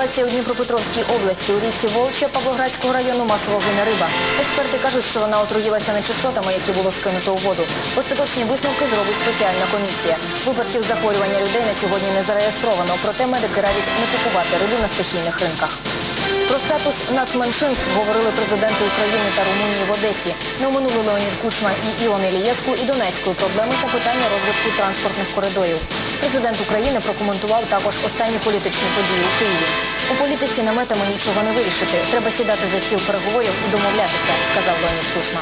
Ситуація у Дніпропетровській області. У річці Волча Павлоградського району масово гине риба. Експерти кажуть, що вона отруїлася нечистотами, які було скинуто у воду. Остаточні висновки зробить спеціальна комісія. Випадків захворювання людей на сьогодні не зареєстровано, проте медики радять не купувати рибу на стихійних ринках. Про статус нацменшинств говорили президенти України та Румунії в Одесі. Не оминули Леонід Кучма і Іон Ілієвську і Донецької проблеми та питання розвитку транспортних коридорів. Президент України прокоментував також останні політичні події у Києві. У політиці наметами нічого не вирішити. Треба сідати за стіл переговорів і домовлятися, сказав Леонід Кучма.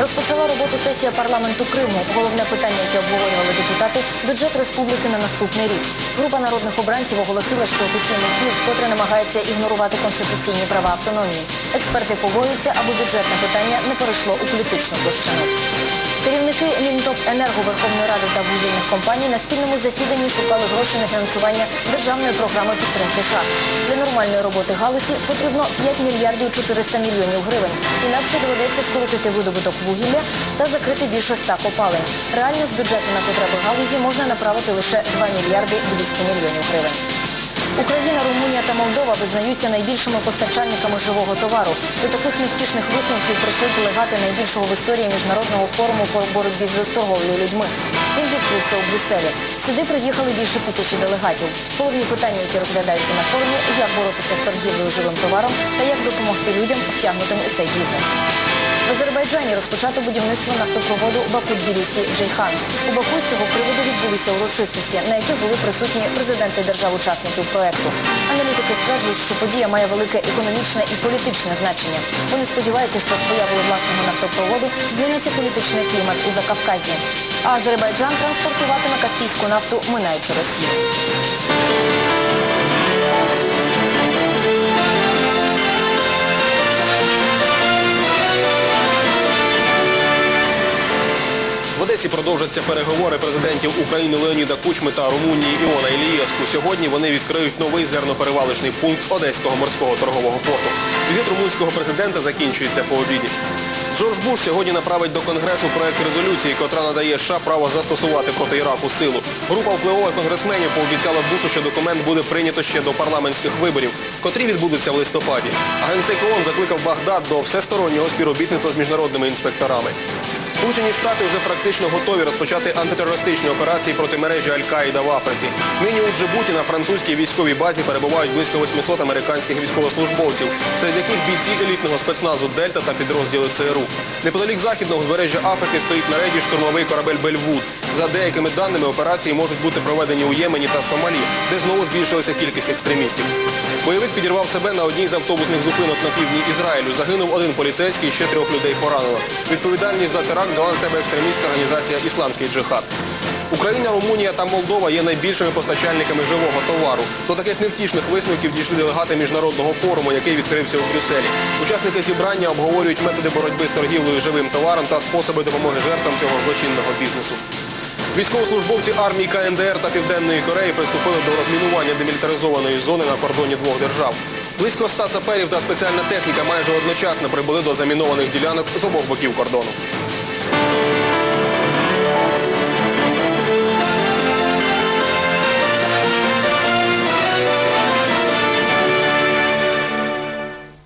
Розпочала роботу сесія парламенту Криму. Головне питання, яке обговорювали депутати бюджет республіки на наступний рік. Група народних обранців оголосила, що офіційний Київ вкотре намагається ігнорувати конституційні права автономії. Експерти побоюються, аби бюджетне питання не перейшло у політичну площину. Керівники Мінтопенерго Верховної Ради та вугільних компаній на спільному засіданні шукали гроші на фінансування державної програми підтримки шахт. Для нормальної роботи галузі потрібно 5 мільярдів 400 мільйонів гривень. Інакше доведеться скоротити видобуток вугілля та закрити більше 100 копалень. Реально з бюджету на потреби галузі можна направити лише 2 мільярди 200 мільйонів гривень. Україна, Румунія та Молдова визнаються найбільшими постачальниками живого товару. До таких невтішних висновків прийшли делегати найбільшого в історії міжнародного форуму по боротьбі з торговлею людьми. Він відбувся у Брюсселі. Сюди приїхали більше тисячі делегатів. Головні питання, які розглядаються на форумі, як боротися з торгівлею живим товаром та як допомогти людям втягнутим у цей бізнес. Азербайджані розпочато будівництво нафтопроводу Баку-Тбілісі Джейхан. У Баку з цього приводу відбулися урочистості, на яких були присутні президенти держав-учасників проекту. Аналітики стверджують, що подія має велике економічне і політичне значення. Вони сподіваються, що з появою власного нафтопроводу зміниться політичний клімат у Закавказі. А Азербайджан транспортуватиме каспійську нафту, минаючи Росію. Продовжаться переговори президентів України Леоніда Кучми та Румунії Іона Ілієвську. Сьогодні вони відкриють новий зерноперевалочний пункт Одеського морського торгового порту. Візит румунського президента закінчується по обіді. Джордж Буш сьогодні направить до Конгресу проект резолюції, котра надає США право застосувати проти Іраку силу. Група впливових конгресменів пообіцяла Бушу, що документ буде прийнято ще до парламентських виборів, котрі відбудуться в листопаді. Агент ООН закликав Багдад до всестороннього співробітництва з міжнародними інспекторами. Сполучені Штати вже практично готові розпочати антитерористичні операції проти мережі Аль-Каїда в Африці. Нині у Джибуті на французькій військовій базі перебувають близько 800 американських військовослужбовців, серед яких бійці елітного спецназу Дельта та підрозділи ЦРУ. Неподалік західного збережжя Африки стоїть на рейді штурмовий корабель Бельвуд. За деякими даними операції можуть бути проведені у Ємені та Сомалі, де знову збільшилася кількість екстремістів. Бойовик підірвав себе на одній з автобусних зупинок на півдні Ізраїлю. Загинув один поліцейський, ще трьох людей поранено. Відповідальність за теракт взяла на себе екстремістська організація Ісламський джихад. Україна, Румунія та Молдова є найбільшими постачальниками живого товару. До таких невтішних висновків дійшли делегати міжнародного форуму, який відкрився у Брюсселі. Учасники зібрання обговорюють методи боротьби з торгівлею живим товаром та способи допомоги жертвам цього злочинного бізнесу. Військовослужбовці армії КНДР та Південної Кореї приступили до розмінування демілітаризованої зони на кордоні двох держав. Близько ста саперів та спеціальна техніка майже одночасно прибули до замінованих ділянок з обох боків кордону.